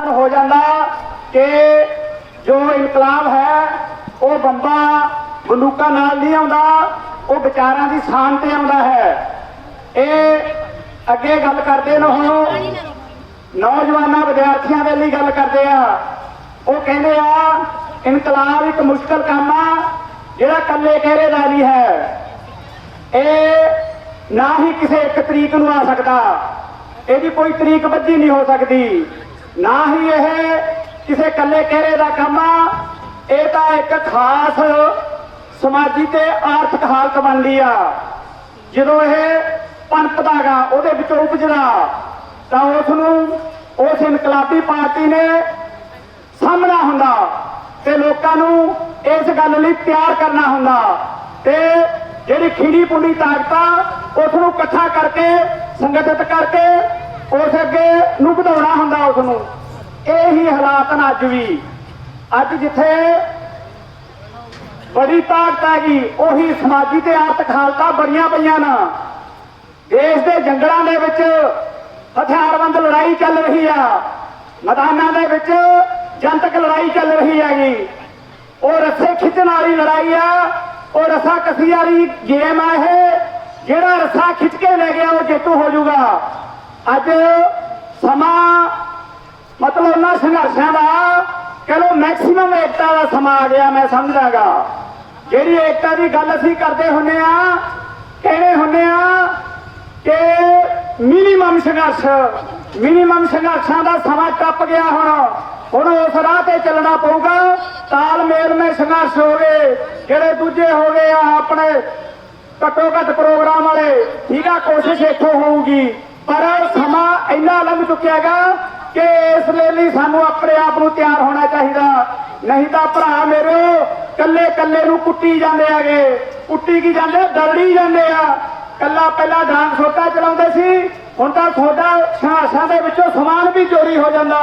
ਹੋ ਜਾਂਦਾ ਕਿ ਜੋ ਇਨਕਲਾਬ ਹੈ, ਉਹ ਬੰਬਾ ਬੰਦੂਕਾਂ ਨਾਲ ਨਹੀਂ ਆਉਂਦਾ, ਉਹ ਵਿਚਾਰਾਂ ਦੀ ਸ਼ਾਨ ਤੇ ਆਉਂਦਾ ਹੈ। ਇਹ ਅੱਗੇ ਗੱਲ ਕਰਦੇ ਨੇ ਹੁਣ। ਨੌਜਵਾਨਾਂ ਵਿਦਿਆਰਥੀਆਂ ਦੇ ਲਈ ਗੱਲ ਕਰਦੇ ਆ। ਉਹ ਕਹਿੰਦੇ ਆ, ਇਨਕਲਾਬ ਇੱਕ ਮੁਸ਼ਕਲ ਕੰਮ ਆ, ਜਿਹੜਾ ਕੱਲੇ ਕਹਿਰੇਦਾਰੀ ਹੈ। ਇਹ ਨਾ ਹੀ ਕਿਸੇ ਇੱਕ ਤਰੀਕ ਨੂੰ ਆ ਸਕਦਾ। ਇਹਦੀ ਕੋਈ ਤਰੀਕ ਬੱਝੀ ਨਹੀਂ ਹੋ ਸਕਦੀ। ਨਾ ਹੀ ਇਹ ਕਿਸੇ ਕੱਲੇ ਕਹਿਰੇ ਦਾ ਕੰਮ ਆ? ਇਹ ਤਾਂ ਇੱਕ ਖਾਸ ਸਮਾਜੀ ਤੇ ਆਰਥਿਕ ਹਾਲਤ ਬਣਦੀ ਆ। ਜਦੋਂ ਇਹ ਪਨਪਦਾਗਾ ਉਹਦੇ ਵਿੱਚੋਂ ਉਪਜਦਾ, ਤਾਂ ਉਸ ਨੂੰ ਉਸ ਇਨਕਲਾਬੀ ਪਾਰਟੀ ਨੇ ਸਾਹਮਣਾ ਹੁੰਦਾ ਤੇ ਲੋਕਾਂ ਨੂੰ ਇਸ ਗੱਲ ਲਈ ਪਿਆਰ ਕਰਨਾ ਹੁੰਦਾ ਤੇ ਜਿਹੜੀ ਖਿੰਡੀ ਪੁੰਡੀ ਤਾਕਤਾਂ ਉਸ ਨੂੰ ਇਕੱਠਾ ਕਰਕੇ, ਸੰਗਠਿਤ ਕਰਕੇ ਉਸ ਅੱਗੇ ਨੂੰ ਵਧਾਉਣਾ ਹੁੰਦਾ ਉਸ ਨੂੰ ਇਹ ਹੀ ਹਾਲਾਤ ਨੇ ਅੱਜ ਵੀ। ਅੱਜ ਜਿੱਥੇ ਬੜੀ ਤਾਕਤ ਹੈਗੀ ਉਹੀ ਸਮਾਜੀ ਤੇ ਆਰਥਿਕ ਹਾਲਤਾਂ ਬੜੀਆਂ ਪਈਆਂ ਨਾ। ਦੇਸ਼ ਦੇ ਜੰਗਲਾਂ ਦੇ ਵਿੱਚ ਹਥਿਆਰਬੰਦ ਲੜਾਈ ਚੱਲ ਰਹੀ ਆ। ਮੈਦਾਨਾਂ ਦੇ ਵਿੱਚ ਜਨਤਕ ਲੜਾਈ ਚੱਲ ਰਹੀ ਹੈਗੀ। ਉਹ ਰੱਸੇ ਖਿੱਚਣ ਵਾਲੀ ਲੜਾਈ ਆ, ਉਹ ਰਸਾ ਕਸੀ ਵਾਲੀ ਗੇਮ ਆ ਇਹ। ਜਿਹੜਾ ਰਸਾ ਖਿੱਚ ਕੇ ਲੈ ਗਿਆ, ਉਹ ਜੇਤੂ ਹੋ ਜਾਊਗਾ। ਅੱਜ ਸਮਾਂ ਮਤਲਬ ਉਹਨਾਂ ਸੰਘਰਸ਼ਾਂ ਦਾ ਚਲੋ ਮੈਕਸਿਮਮ ਏਕਤਾ ਦਾ ਸਮਾਂ ਆ ਗਿਆ ਮੈਂ ਸਮਝਦਾਗਾ। ਜਿਹੜੀ ਏਕਤਾ ਦੀ ਗੱਲ ਅਸੀਂ ਕਰਦੇ ਹੁੰਨੇ ਆ, ਕਹਿੰਦੇ ਹੁੰਨੇ ਆ ਕਿ ਮਿਨੀਮਮ ਸੰਘਰਸ਼ ਮਿਨੀਮਮ ਸੰਘਰਸ਼ਾਂ ਦਾ ਸਮਾਂ ਟੱਪ ਗਿਆ ਹੁਣ। ਹੁਣ ਉਸ ਰਾਹ ਤੇ ਚੱਲਣਾ ਪਊਗਾ ਤਾਲਮੇਲ ਮੇ ਸੰਘਰਸ਼ ਹੋ ਗਏ, ਜਿਹੜੇ ਦੂਜੇ ਹੋ ਗਏ ਆ ਆਪਣੇ ਘੱਟੋ ਘੱਟ ਪ੍ਰੋਗਰਾਮ ਵਾਲੇ, ਠੀਕ ਆ, ਕੋਸ਼ਿਸ਼ ਇੱਥੋਂ ਹੋਊਗੀ। ਪਰ ਸਮਾਂ ਇੰਨਾ ਲੰਘ ਚੁੱਕਿਆਗਾ ਕਿ ਇਸ ਲਈ ਸਾਨੂੰ ਆਪਣੇ ਆਪ ਨੂੰ ਤਿਆਰ ਹੋਣਾ ਚਾਹੀਦਾ। ਨਹੀਂ ਤਾਂ ਭਰਾ ਮੇਰੇ, ਕੱਲੇ ਕੱਲੇ ਨੂੰ ਕੁੱਟੀ ਜਾਂਦੇ ਆਗੇ। ਕੁੱਟੀ ਕੀ ਜਾਂਦੇ? ਦਰੜੀ ਜਾਂਦੇ ਆ। ਕੱਲਾ ਪਹਿਲਾਂ ਡਾਂਗ ਛੋਟਾ ਚਲਾਉਂਦੇ ਸੀ, ਹੁਣ ਤਾਂ ਤੁਹਾਡਾ ਸ਼ਾਸਾਂ ਦੇ ਵਿੱਚੋਂ ਸਮਾਨ ਵੀ ਚੋਰੀ ਹੋ ਜਾਂਦਾ।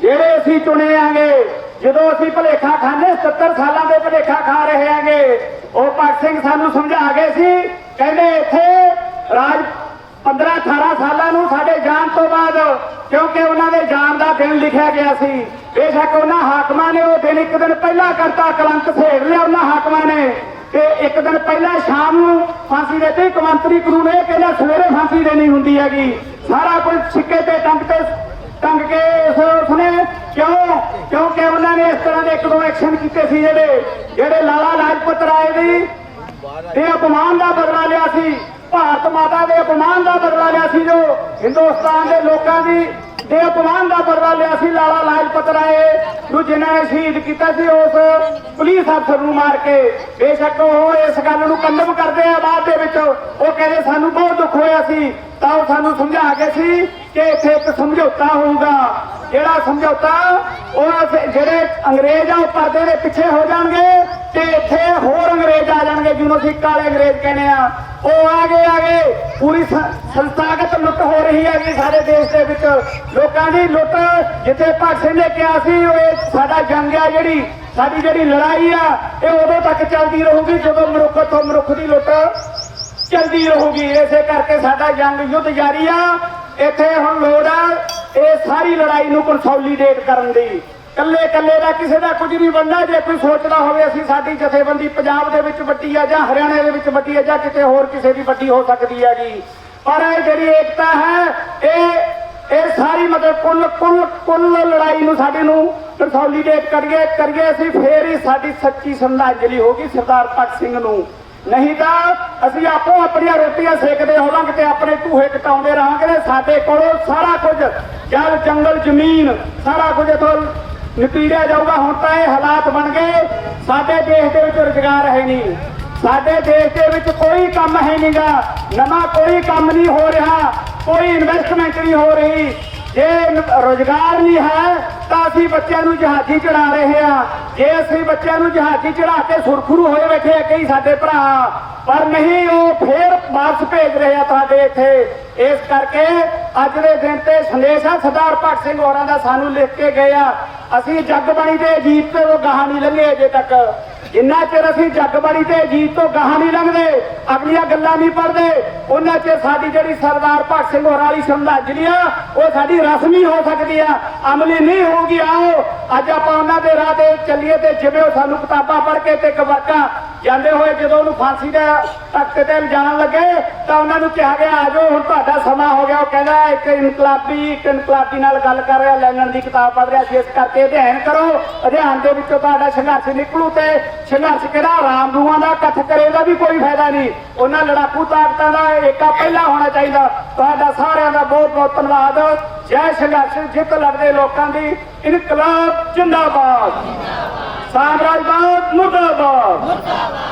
ਜਿਹੜੇ ਅਸੀਂ ਚੁਣੇ ਆਂਗੇ, ਜਦੋਂ ਅਸੀਂ ਭਲੇਖਾ ਖਾਂਦੇ 70 ਸਾਲਾਂ ਦੇ ਭਲੇਖਾ ਖਾ ਰਹੇ ਆਂਗੇ, ਉਹ ਭਗਤ ਸਿੰਘ ਸਾਨੂੰ ਸਮਝਾ ਗਏ ਸੀ, ਕਹਿੰਦੇ ਇੱਥੇ ਰਾਜ 15 18 ਸਾਲਾਂ ਨੂੰ ਸਾਡੇ ਜਾਣ ਤੋਂ ਬਾਅਦ, ਕਿਉਂਕਿ ਉਹਨਾਂ ਦੇ ਜਾਣ ਦਾ ਦਿਨ ਲਿਖਿਆ ਗਿਆ ਸੀ। ਬੇਸ਼ੱਕ ਉਹਨਾਂ ਹਾਕਮਾਂ ਨੇ ਉਹ ਦਿਨ ਇੱਕ ਦਿਨ ਪਹਿਲਾਂ ਕਰਤਾ, ਕਲੰਕ ਸੇੜ ਲਿਆ ਉਹਨਾਂ ਹਾਕਮਾਂ ਨੇ। ਤੇ ਇੱਕ ਦਿਨ ਪਹਿਲਾਂ ਸ਼ਾਮ ਨੂੰ ਫਾਂਸੀ ਦੇ ਕਮੰਤਰੀ ਕਾਨੂੰਨ ਇਹ ਕਹਿੰਦਾ ਸਵੇਰੇ ਫਾਂਸੀ ਦੇਣੀ ਹੁੰਦੀ ਹੈਗੀ। ਸਾਰਾ ਕੁਝ ਸਿੱਕੇ ਤੇ ਟੰਗ ਤੇ ਟੰਗ ਕੇ ਉਸਨੇ ਕਿਉਂ? ਕਿਉਂਕਿ ਉਹਨਾਂ ਨੇ ਇਸ ਤਰ੍ਹਾਂ ਦੇ ਇੱਕ ਦੋ ਐਕਸ਼ਨ ਕੀਤੇ ਸੀ ਜਿਹੜੇ ਜਿਹੜੇ ਲਾਲਾ ਲਾਜਪਤ ਰਾਏ ਦੀ ਤੇ ਅਪਮਾਨ ਦਾ ਬਦਲਾ ਲਿਆ ਸੀ। ਭਾਰਤ ਮਾਤਾ ਦੇ ਅਪਮਾਨ ਦਾ ਬਦਲਾ ਲਿਆ ਸੀ ਜੋ ਹਿੰਦੁਸਤਾਨ ਦੇ ਲੋਕਾਂ ਦੀ ਦੇ ਅਪਮਾਨ ਦਾ ਬਦਲਾ ਲਿਆ ਸੀ। ਲਾਲਾ ਲਾਜਪਤ ਰਾਏ ਨੂੰ ਜਿਨ੍ਹਾਂ ਨੇ ਸ਼ਹੀਦ ਕੀਤਾ ਸੀ, ਉਸ ਪੁਲਿਸ ਅਫਸਰ ਨੂੰ ਮਾਰ ਕੇ। ਬੇਸ਼ੱਕ ਉਹ ਇਸ ਗੱਲ ਨੂੰ ਕੰਡਮ ਕਰਦੇ ਆ ਬਾਅਦ ਦੇ ਵਿੱਚ। ਉਹ ਕਹਿੰਦੇ, ਸਾਨੂੰ ਬਹੁਤ ਦੁੱਖ ਹੋਇਆ ਸੀ। ਤਾਂ ਉਹ ਸਾਨੂੰ ਸਮਝਾ ਕੇ ਸੀ ਕਿ ਇੱਥੇ ਇੱਕ ਸਮਝੌਤਾ ਹੋਊਗਾ। ਜਿਹੜਾ ਸਮਝੌਤਾ ਉਹ ਜਿਹੜੇ ਅੰਗਰੇਜ਼ ਆ, ਉਹ ਪਰਦੇ ਦੇ ਪਿੱਛੇ ਹੋ ਜਾਣਗੇ ਤੇ ਇੱਥੇ ਹੋਰ ਜਿਹਨੂੰ ਅਸੀਂ ਕਾਲੇ ਅੰਗਰੇਜ਼ ਕਹਿੰਦੇ ਆ ਉਹ ਆ ਗਏ ਆ ਗਏ। ਪੂਰੀ ਸੰਸਥਾਗਤ ਲੁੱਟ ਹੋ ਰਹੀ ਹੈਗੀ ਸਾਡੇ ਦੇਸ਼ ਦੇ ਵਿੱਚ। ਲੋਕਾਂ ਦੀ ਲੁੱਟ ਜਿੱਥੇ ਭਗਤ ਸਿੰਘ ਨੇ ਕਿਹਾ ਸੀ, ਉਹ ਸਾਡਾ ਜੰਗ ਆ ਜਿਹੜੀ, ਸਾਡੀ ਜਿਹੜੀ ਲੜਾਈ ਆ, ਇਹ ਉਦੋਂ ਤੱਕ ਚੱਲਦੀ ਰਹੂਗੀ ਜਦੋਂ ਮਨੁੱਖ ਤੋਂ ਮਨੁੱਖ ਦੀ ਲੁੱਟ ਚੱਲਦੀ ਰਹੂਗੀ। ਇਸੇ ਕਰਕੇ ਸਾਡਾ ਜੰਗ ਯੁੱਧ ਜਾਰੀ ਆ। ਇੱਥੇ ਹੁਣ ਲੋੜ ਆ, ਇਹ ਸਾਰੀ ਲੜਾਈ ਨੂੰ ਕੰਸੋਲੀਡੇਟ ਕਰਨ ਦੀ। ਕੱਲੇ ਕੱਲੇ ਦਾ ਕਿਸੇ ਦਾ ਕੁਝ ਨਹੀਂ ਬਣਨਾ ਜੇ ਕੋਈ ਸੋਚਦਾ ਹੋਵੇ ਅਸੀਂ ਸਾਡੀ ਜਥੇਬੰਦੀ ਪੰਜਾਬ ਦੇ ਵਿੱਚ ਵੱਡੀ ਆ ਜਾਂ ਹਰਿਆਣਾ ਦੇ ਵਿੱਚ ਵੱਡੀ ਆ ਜਾਂ ਕਿਤੇ ਹੋਰ ਕਿਸੇ ਦੀ ਵੱਡੀ ਹੋ ਸਕਦੀ ਹੈ ਜੀ। ਪਰ ਇਹ ਜਿਹੜੀ ਏਕਤਾ ਹੈ, ਇਹ ਇਹ ਸਾਰੀ ਮਤਲਬ ਕੁੱਲ ਕੁੱਲ ਕੁੱਲ ਲੜਾਈ ਨੂੰ ਸਾਡੇ ਨੂੰ ਕੰਸੋਲੀਡੇਟ ਕਰੀਏ ਕਰੀਏ ਅਸੀਂ, ਫੇਰ ਹੀ ਸਾਡੀ ਸੱਚੀ ਸ਼ਰਧਾਂਜਲੀ ਹੋਗੀ ਸਰਦਾਰ ਭਗਤ ਸਿੰਘ ਨੂੰ। ਨਹੀਂ ਤਾਂ ਅਸੀਂ ਆਪੋ ਆਪਣੀਆਂ ਰੋਟੀਆਂ ਸੇਕਦੇ ਹੋਵਾਂਗੇ ਤੇ ਆਪਣੇ ਧੂਹੇ ਕਟਾਉਂਦੇ ਰਹਾਂਗੇ ਸਾਡੇ ਕੋਲੋਂ ਸਾਰਾ ਕੁਝ, ਜਲ, ਜੰਗਲ, ਜ਼ਮੀਨ, ਸਾਰਾ ਕੁਝ ਇਥੋਂ ਨਪੀੜਿਆ ਜਾਊਗਾ, ਹੁਣ ਤਾਂ ਇਹ ਹਾਲਾਤ ਬਣ ਗਏ। ਸਾਡੇ ਦੇਸ਼ ਦੇ ਵਿੱਚ ਰੁਜ਼ਗਾਰ ਹੈ ਨਹੀਂ। ਸਾਡੇ ਦੇਸ਼ ਦੇ ਵਿੱਚ ਕੋਈ ਕੰਮ ਹੈ ਨਹੀਂਗਾ। ਨਵਾਂ ਕੋਈ ਕੰਮ ਨਹੀਂ ਹੋ ਰਿਹਾ। ਕੋਈ ਇਨਵੈਸਟਮੈਂਟ ਨਹੀਂ ਹੋ ਰਹੀ। ਜੇ ਰੋਜ਼ਗਾਰ ਨਹੀਂ ਹੈ ਤਾਂ ਅਸੀਂ ਬੱਚਿਆਂ ਨੂੰ ਜਹਾਜ਼ੀ ਚੜਾ ਰਹੇ ਆ ਜੇ ਅਸੀਂ ਬੱਚਿਆਂ ਨੂੰ ਜਹਾਜ਼ੀ ਚੜਾ ਕੇ ਸੁਰਖਰੂ ਹੋਏ ਬੈਠੇ ਆ, ਕਈ ਸਾਡੇ ਭਰਾ। ਪਰ ਨਹੀਂ, ਉਹ ਫੇਰ ਵਾਪਸ ਭੇਜ ਰਹੇ ਆ ਤੁਹਾਡੇ ਇੱਥੇ। ਇਸ ਕਰਕੇ ਅੱਜ ਦੇ ਦਿਨ ਤੇ ਸੰਦੇਸ਼ ਆ, ਸਰਦਾਰ ਭਗਤ ਸਿੰਘ ਹੋਰਾਂ ਦਾ ਸਾਨੂੰ ਲਿਖ ਕੇ ਗਏ ਆ। ਅਸੀਂ ਜੱਗ ਬਣੀ ਦੇ ਅਜੀਬ ਤੇ ਉਹ ਗਾਹਾਂ ਨਹੀਂ ਲੰਘੇ ਅਜੇ ਤੱਕ। ਜਿੰਨਾ ਚਿਰ ਅਸੀਂ ਜੱਗਬੜੀ ਤੇ ਜੀਤ ਤੋਂ ਗਾਹਾਂ ਨਹੀਂ ਲੰਘਦੇ, ਅਗਲੀਆਂ ਗੱਲਾਂ ਨਹੀਂ ਪੜਦੇ ਉਹਨਾਂ ਚਿਰ ਸਾਡੀ ਜਿਹੜੀ ਸਰਦਾਰ ਭਗਤ ਸਿੰਘ ਹੋਰਾਂ ਵਾਲੀ ਸ਼ਰਧਾਂਜਲੀ ਆ ਉਹ ਸਾਡੀ ਰਸਮੀ ਹੋ ਸਕਦੀ ਆ ਅਮਲੀ ਨਹੀਂ ਹੋਊਗੀ। ਆਓ, ਅੱਜ ਆਪਾਂ ਉਹਨਾਂ ਦੇ ਰਾਹ ਤੇ ਚੱਲੀਏ ਤੇ ਜਿਵੇਂ ਉਹ ਸਾਨੂੰ ਕਿਤਾਬਾਂ ਪੜ੍ਹ ਕੇ ਤੇ ਕਬਰਕਾਂ ਜਾਂਦੇ ਹੋਏ ਜਦੋਂ ਉਹਨੂੰ ਫਾਂਸੀ ਦਾ ਤਖਤ ਤੇ ਲਿਜਾਣ ਲੱਗੇ ਤਾਂ ਉਹਨਾਂ ਨੂੰ ਕਿਹਾ ਗਿਆ ਆਜੋ ਹੁਣ ਤੁਹਾਡਾ ਸਮਾਂ ਹੋ ਗਿਆ। ਉਹ ਕਹਿੰਦਾ, ਇੱਕ ਇਨਕਲਾਬੀ ਇੱਕ ਇਨਕਲਾਬੀ ਨਾਲ ਗੱਲ ਕਰ ਰਿਹਾ ਲੈਣਨ ਦੀ ਕਿਤਾਬ ਪੜ੍ਹ ਰਿਹਾ ਸੀ, ਇਸ ਕਰਕੇ ਅਧਿਐਨ ਕਰੋ। ਅਧਿਐਨ ਦੇ ਵਿੱਚੋਂ ਤੁਹਾਡਾ ਸੰਘਰਸ਼ ਨਿਕਲੂ ਤੇ ਸੰਘਰਸ਼ ਕਿਹੜਾ ਆਰਾਮ ਦੂਆਂ ਦਾ, ਇਕੱਠ ਕਰੇ ਦਾ ਵੀ ਕੋਈ ਫਾਇਦਾ ਨਹੀਂ। ਉਹਨਾਂ ਲੜਾਕੂ ਤਾਕਤਾਂ ਦਾ ਏਕਾ ਪਹਿਲਾ ਹੋਣਾ ਚਾਹੀਦਾ। ਤੁਹਾਡਾ ਸਾਰਿਆਂ ਦਾ ਬਹੁਤ ਬਹੁਤ ਧੰਨਵਾਦ। ਜੈ ਸੰਘਰਸ਼, ਜਿੱਤ ਲੜਦੇ ਲੋਕਾਂ ਦੀ। ਇਨਕਲਾਬ ਜਿੰਦਾਬਾਦ। साम्राज्यवाद मुकाबला